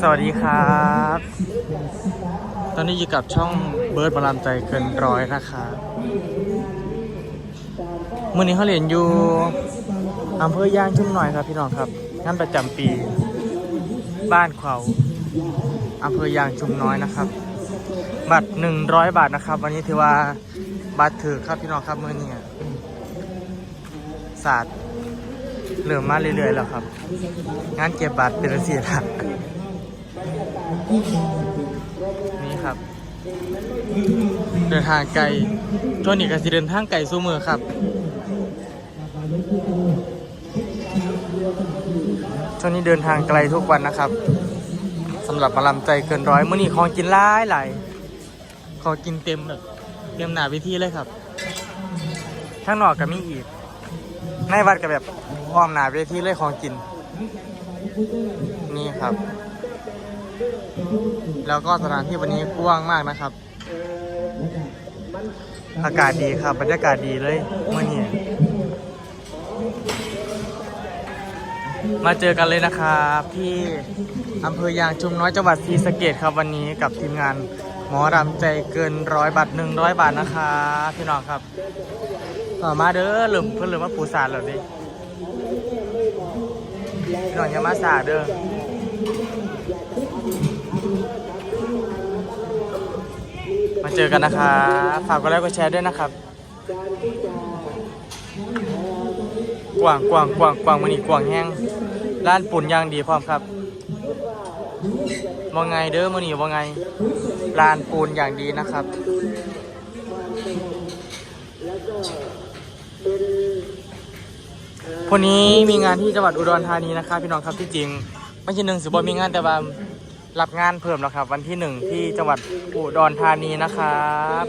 สวัสดีครับ ตอนนี้อยู่กับช่องเบิร์ดบารามใจเกินร้อยนะครับมื่อนี้เขาเรียนอยู่อำเภอย่าง ชุ่มหน่อยครับพี่น้องครับงานประจำปี บ้านเขาอำเภอย่างชุมน้อยนะครับ บัตร100บาทนะครับ วันนี้ถือว่าบัตรถือครับพี่น้องครับมื่อนี้ศาสตร์ เริ่มมาเรื่อยๆแล้วครับ งานเก็บบัตรเป็นสีครับนี่ครับ เดินทางไกลช่วงนี้ก็สิเดินทางไกลสู้มือครับช่วงนี้เดินทางไกลทุกวันนะครับสำหรับมาลำใจเกินร้อยมื่อนี้ของกินหลายหลายขอกินเต็มแบบเต็มหนาวิธีเลยครับข้างนอกก็มีอีกในวัดก็แบบ อ้อมหนาเวทีเลยของกิน นี่ครับ แล้วก็สถานที่วันนี้กว้างมากนะครับ อากาศดีครับบรรยากาศดีเลยเมื่อนี้มาเจอกันเลยนะครับที่อำเภอยางชุมน้อยจังหวัดศรีสะเกดครับวันนี้กับทีมงานหมอรำใจเกินร้อยบาทหนึ่งร้อยบาทนะครับพี่น้องครับต่อมาเด้อลืมเพื่อนลืมว่าปูสารเหรอดิ พี่น้องอย่ามาสาเด้อมาเจอกันนะคะฝากกดไลค์กดแชร์ด้วยนะครับกว่างกว่างกว่างกว่างมันนี่กว่างแห้งร้านปุ่นย่างดีพร้อมครับว่าไงเด้อมันนี่ว่าไงร้านปูนอย่างดีนะครับ วันนี้มีงานที่จังหวัดอุดรธานีนะครับ พี่น้องครับที่จริงไม่ใช่หนึ่งสือบอมีงานแต่ว่ารับงานเพิ่มแล้วครับ วันที่หนึ่งที่จังหวัดอุดรธานีนะครับ